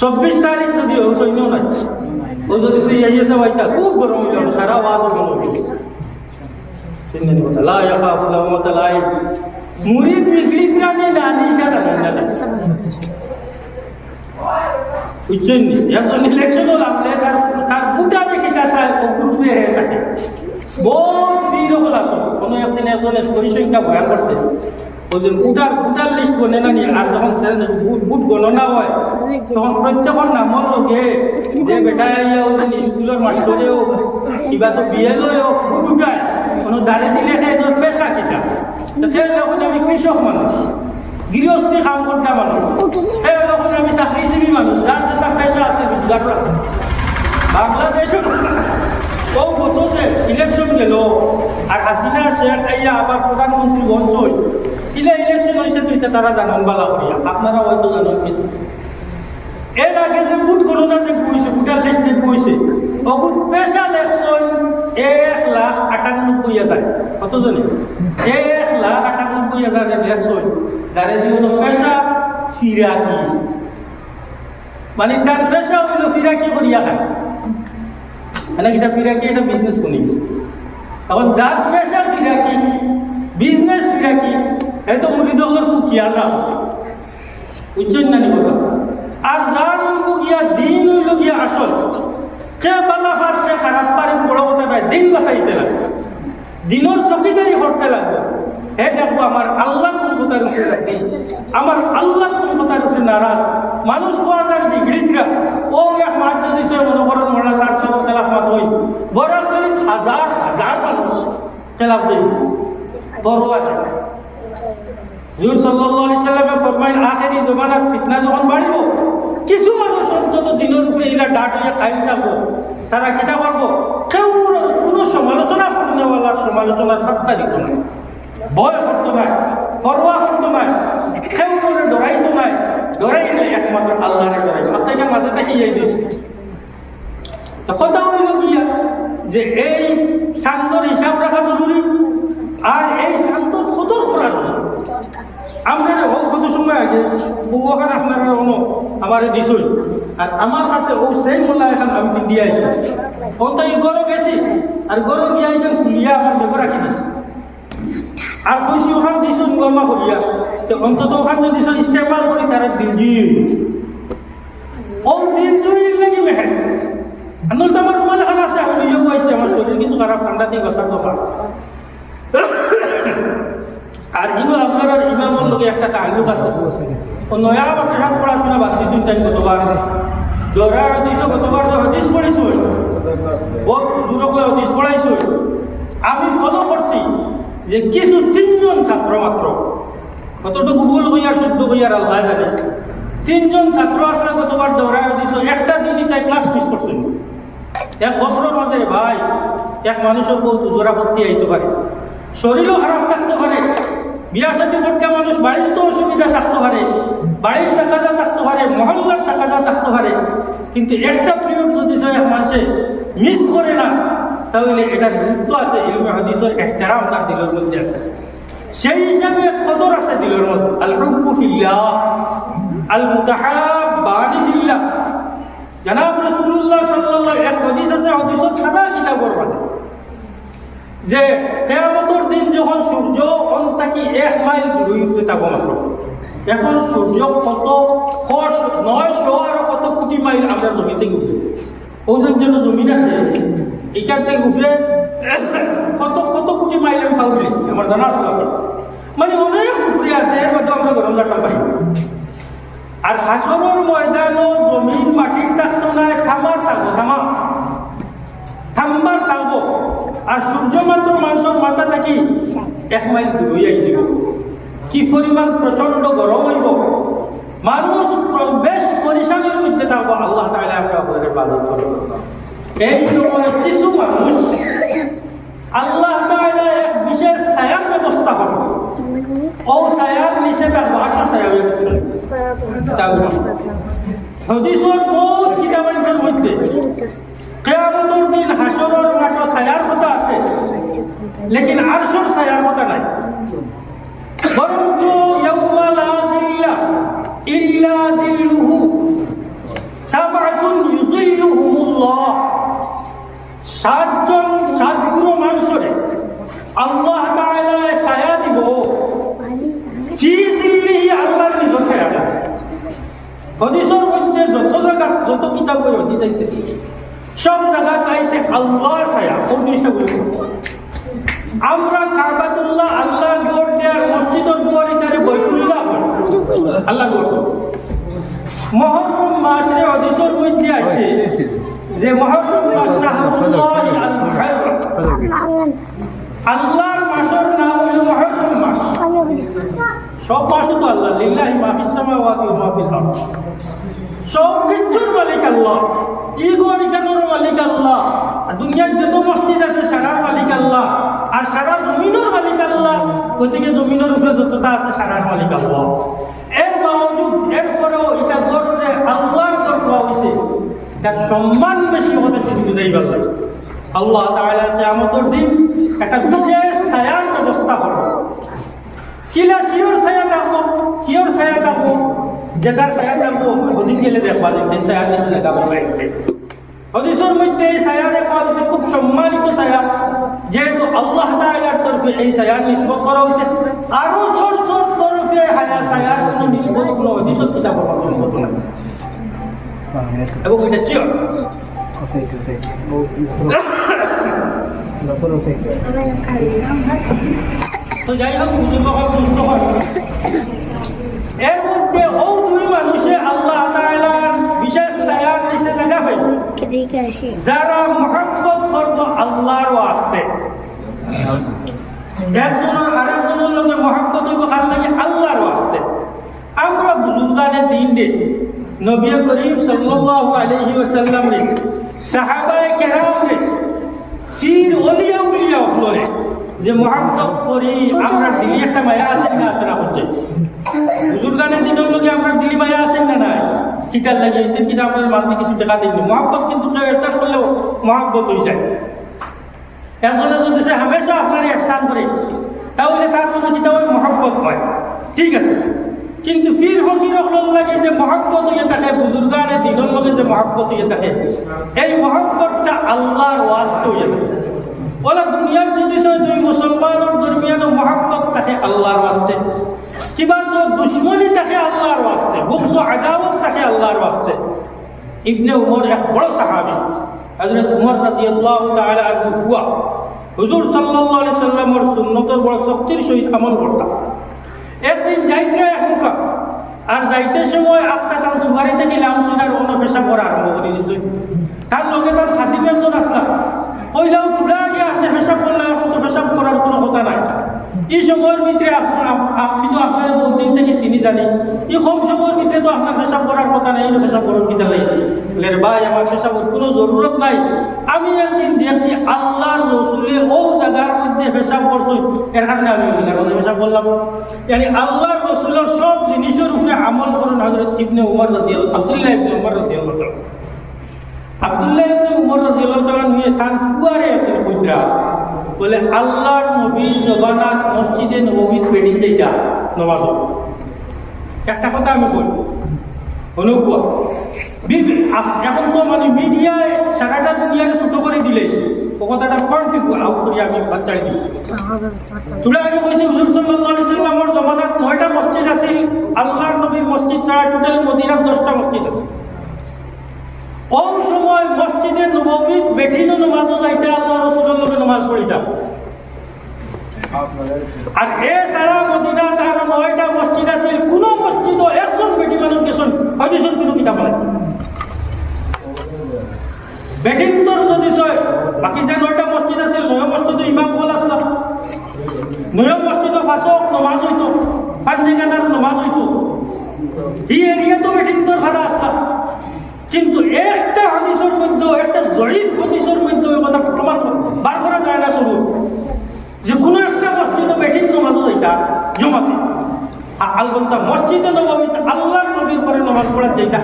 চব্বিশ তারিখ যদি ও সৈন্য নাই ও যদি সেই আইএসএ বাইতা খুব গরম হইল সারা ওয়াজ ও গেল চিন্তানি কথা লা ইয়াখাফু লাওমাতা লাইম মুরিদ বিগড়ি প্রাণী নানি কা জানেন না বুঝছেন নি একজন ইলেকশন হল আমলে তার তার বুটা যে কিটা চায় ও গ্রুপে হয়ে থাকে বহুত ভিড় হল আসো কোনো একদিন একজনের পরিসংখ্যা ভয়া করছে ওজন বুটার বুটার লিস্ট বনে না আর যখন বুট গণনা হয়, তখন প্রত্যেকের নামর লগে যে বেটা আইয়া ওজন স্কুলের কিবা তো বিয়ে লয়ও বুট উঠায়। কোনো দাঁড়িয়ে দিলে সেই পেশা কিটা সেই লগত আমি কৃষক মানুষ, গৃহস্থী কাম করতে মানুষ এই যখন আমি চাকরিজীবী মানুষ, যার যেটা পেশা আছে, রোজগার আছে। বাংলাদেশের কত যে ইলেকশন গেল, আর হাসিনা আইয়া আবার প্রধানমন্ত্রী বঞ্চ হইল কিলে ইলেকশন হয়েছে তুই তারা জানান বালা করিয়া। আপনারা হয়তো জানান কিছু। এর আগে যে বুট গণনা যে বইছে বুটার লিস্ট যে বইছে অগুট পেশা লেখছন এক লাখ আটানব্বই হাজার। কত এক লাখ আটানব্বই হাজার তারে দিয়ে পেশা ফিরাকি মানে তার পেশা হইল ফিরাকি করিয়া খায়? মানে কিটা ফিরাকি এটা বিজনেস গেছে এখন যার পেশা ফিরাকি বিজনেস ফিরাকি এই তো মুরিদগুলোর খুব খেয়াল রাখো বুঝছেন না কথা? আর যার হইব গিয়া দিন হইল গিয়া আসল, কে বালা পার কে খারাপ পার, বড় কথা নাই দিন বাঁচাইতে লাগবে। দিনের চকিদারি করতে লাগবে। হে দেখো, আমার আল্লাহ কোন কথার উপরে রাখি? আমার আল্লাহ কোন কথার উপরে নারাজ? মানুষ হাজার ডিগ্রি দিরা ও এক মাস যদি সে মনে করেন মোল্লা সাত সবর খেলাফ মাত হই বড় করে হাজার হাজার মানুষ খেলাফ দিই বড় আছে হুজুর সাল্লাল্লাহু আলাইহি সাল্লামে ফরমাইন আখেরি জমানাত ফিতনা যখন বাড়িব, কিছু মানুষ অন্তত দিনের উপরে এরা ডাট হয়ে কায়েম থাকব তারা কিতা পারব কেউ কোনো সমালোচনা করনেওয়ালার সমালোচনার ফাত্তা দিত না। ভয় করতো না, পরোয়া করতো না কেউ ডরাইতো না ডরাইলে একমাত্র আল্লাহরে ডরাই। প্রত্যেকের মাঝে থেকে যাই দিয়েছে কথা হইল গিয়া যে এই শান্তর হিসাব রাখা জরুরি। আর এই শান্ত কদর করা জরুরি আমরা ও কত সময় আগে বউখান আপনারা অন্য আমার দিছই। আর আমার কাছে ও সেই মোল্লা এখন আমি পিন্দিয়ে আইছি? ও তো গরো গেছি, আর গরো গিয়া একজন খুলিয়া আমার বেগ রাখি দিছি। আর কইছি ওখান দিছ গমা করিয়া। তো অন্তত ওখান দিছ ইস্তেমাল করি, তারা দিলজি ও দিলজুইর লাগি মেহের আন্দোলন তো আমার রুমাল এখন আছে আমি ইয়ে আইছি আমার শরীর দিয়ে বসার আর ইনো আপনার আর ইমামর লগে একটা তাল্লুক আছে। ও নয়া মাত্র পড়াশোনা বাদ দিছুন তাই কতবার দৌড়া দিছ কতবার তো হদিস পড়িছ ও দূরকে হদিস পড়াইছ আমি ফলো করছি যে কিছু তিনজন ছাত্র মাত্র, কতটুকু ভুল হইয়ার শুদ্ধ হইয়ার আল্লাহ জানে। তিনজন ছাত্র আসলে কতবার দৌড়ায় দিছ একটা দিনই তাই ক্লাস মিস করছেন এক বছরের মাঝে ভাই এক মানুষের বহুত জোড়া করতে আইতে পারে। শরীরও খারাপ থাকতে পারে। বিয়া সাথে করতে মানুষ বাড়িতে অসুবিধা থাকতে পারে। বাড়ির টাকাজা থাকতে পারে, মহল্লার টাকাজা থাকতে পারে। কিন্তু একটা পিরিয়ড যদি এক মানুষে মিস করে না, তাহলে এটার গুরুত্ব আছে, ইলমে হাদিসের একটারাম তার দিলের মধ্যে আছে। সেই হিসাবে কদর আছে দিলের মধ্যে। আল হুব্বু ফিল্লাহ আল মুতাহাব্বানি ফিল্লাহ। জনাব রাসূলুল্লাহ সাল্লাল্লাহু এক হাদিস আছে হাদিসের সারা কিতাবের মাঝে যে কেয়ামতের দিন যখন সূর্য অন্তাকি এক মাইল দূরে উঠতে থাকব মাত্র এখন সূর্য কত ফস নয়শো আর কত কোটি মাইল আমরা জমি থেকে উঠে। ওদের জন্য জমিন আছে। এখান থেকে উঠে কত কত কোটি মাইল আমি পাউরি আমার জানা আছে মানে অনেক উপরে আছে, এর মধ্যে আমরা গরম জাটা পাই আর হাসনের ময়দানও জমিন মাটির থাকতো না থামার থাকব থামা থামবার থাকব। আর সূর্য মাত্র মানুষের মাথা থাকি এক মাইল দূরে আই দিব কি পরিমাণ প্রচণ্ড গরম হইব। মানুষ বেশ পরিশানের মধ্যে থাকব। আল্লাহ তাহলে আমরা আপনাদের বাধা করব এই সময় কিছু মানুষ আল্লাহ বিশেষ ছায়ার ব্যবস্থা করো। ও ছায়ার নিচে তার বাসা ছায়া হদিসর বহুত কিতাবের মধ্যে। কেয়ামতর দিন কথা আছে, লেকিন আরশর কথা নাই। বরঞ্চ ইয়াউমা লা জিল্লা ইল্লা জিল্লুহু সাতজন, সাতগুরু মানুষরে আল্লাহ হদিসের মধ্যে যত জায়গা যত কিতাব বই হদিস আইছে সব জায়গা চাইছে আল্লাহর ছায়া কোন জিনিসটা বলি আমরা কাবাতুল্লাহ আল্লাহর গোড় দেয়ার মসজিদের গোড় এটারে বৈতুল্লাহ বলি। আল্লাহ গোড় মহরম মাসে হদিসের মধ্যে আছে যে মহরম মাস শাহরুল্লাহি আল আল্লাহর মাসের নাম হইল মহরম। সব মাসও তো আল্লাহ, লিল্লাহি মা ফিস সামাওয়াতি ওয়া মা ফিল আরদ। সব কিছুর মালিক আল্লাহ। ই গড় কেনর মালিক আল্লাহ? দুনিয়ার যত মসজিদ আছে, সারার মালিক আল্লাহ। আর সারা জমিনের মালিক আল্লাহ। গতিকে জমিনের উপরে যতটা আছে, সারার মালিক আল্লাহ। এর বাবজুদ এরপরেও এটা গর্বে আল্লাহর গর্ব হয়েছে তার সম্মান বেশি হতে শুরু বলতে আল্লাহ তাআলা কিয়ামতের দিন একটা বিশেষ ছায়ার ব্যবস্থা করবে কিলা কিয়র ছায়া থাকব কিয়র ছায়া থাকব যেটার ছায়া থাকব ওদিন গেলে দেখবা যে ছায়া লাগাবো বাইরে হদিসের মধ্যে এই ছায়া দেখা হচ্ছে খুব সম্মানিত ছায়া। যেহেতু আল্লাহ তাআলার তরফে এই ছায়ার নিসবত করা হয়েছে আরও ছোট ছোট তরফে হায়া ছায়ার কোনো নিসবত কোনো হদিসের কিতাব মতো না এবং এটা চিয়র তো যাই হোক বুঝুক বুঝতে হয়। এর মধ্যে ও দুই মানুষে আল্লাহ তাআলার বিশেষ ছায়ার নিচে জায়গা পাই যারা মহাব্বত করব আল্লাহর আসতে একজনের আরেকজনের লোকে মহাব্বত হইব কার লাগে? আল্লাহর আসতে আমরা বুজুর্গানের দিন রে। নবী করিম সাল্লাল্লাহু আলাইহি ওয়াসাল্লাম রে। সাহাবায়ে কেরাম রে। ফির ওলিয়া উলিয়া হলরে যে মহাব্বত করি, আমরা দিলি একটা মায়া আছে না হচ্ছে বুজুর্গানের দিনের লোকে আমরা দিলি মায়া আছেন না, নাই। কিতার লাগে, এদের কিন্তু আপনার মাঝে কিছু টাকা দিবি মহাব্বত কিন্তু কেউ একসান করলেও মহাব্বত হয়ে যায়। একজনে যদি সে হামেশা আপনার একসান করে, তাহলে তার মধ্যে যেটা ওই মহাব্বত হয়। ঠিক আছে? কিন্তু ফির ফকির লাগে যে মহাব্বত হয়ে থাকে বুজুর্গানে দিনের লগে যে মহাব্বত হয়ে থাকে, এই মহাব্বতটা আল্লাহর ওয়াস্তে হয়ে থাকে। ওলা দুনিয়ার যদি দুই মুসলমানের দরমিয়ান মহাব্বত থাকে আল্লাহর ওয়াস্তে, কিবা তো দুশ্মনী থাকে আল্লাহর ওয়াস্তে বুকস আদাওয়াত থাকে আল্লাহর ওয়াস্তে। ইবনে উমর এক বড় সাহাবী, হযরত উমর রাদিয়াল্লাহু তাআলা আনহু হুয়া, হুজুর সাল্লাল্লাহু আলাইহি সাল্লামের সুন্নতের বড় শক্তির সহিত আমল করতাম। একদিন যাইতে এক মুখা আর যাইতে সময় আপনা তার সুগারিতে গেলাম সোনার অন্য পেশা করা আরম্ভ করে দিছে। তার লগে তার খাদিম একজন আসলাম। কোনো কথা নাই। এই সময়ের ভিতরে আপনার আপনি তো আপনার বহু দিন চিনি এই কম কথা নাই কোনো নাই। আমি একদিন দেখছি আল্লাহর রসুলে ও জায়গার মধ্যে পেশাব করছ। এর কারণে আমি ওই জায়গার করলাম। yani আল্লাহর রসুলের সব জিনিসের উপরে আমল করুন হজরত আব্দুল্লাহ আব্দুল্লাহ বলে নবীর মসজিদে নমাজ একটা কথা আমি বলি অনুভব এখন তো মানে মিডিয়ায় সারাটা করে ও কথাটা করি আমি নয়টা মসজিদ আছে, আল্লাহর নবীর মসজিদ ছাড়া টোটাল মদিনার দশটা মসজিদ আছে। কোন সময় মসজিদে নবীত বেঠিনো নমাজও যাইতে আল্লাহ রসুলের লগে নমাজ পড়িতাম। আর এ ছাড়া মদিনা তার নয়টা মসজিদ আছে কোন মসজিদও একজন বেটি মানুষ গেছেন হয়তো কোনো কিতাব নাই। বেটিং তোর যদি চয়, বাকি যে নয়টা মসজিদ আছিল, নয় মসজিদে ইমাম বল আসলাম নয় মসজিদে ফাঁসক নমাজ হইতো পাঞ্জিগানার নমাজ হইতো এই এরিয়া তো বেটিং তোর ভাড়া আসলাম কিন্তু একটা হাদিসের মধ্যে একটা জয়ীফ হাদিসের মধ্যে ওই কথা প্রমাণ বার করা যায় না শুরু যে কোনো একটা মসজিদে বেঠিন নমাজ যেটা জমাতে। আর আলবত্তা মসজিদে নবাবিতে আল্লাহর নবীর পরে নমাজ পড়ার যেটা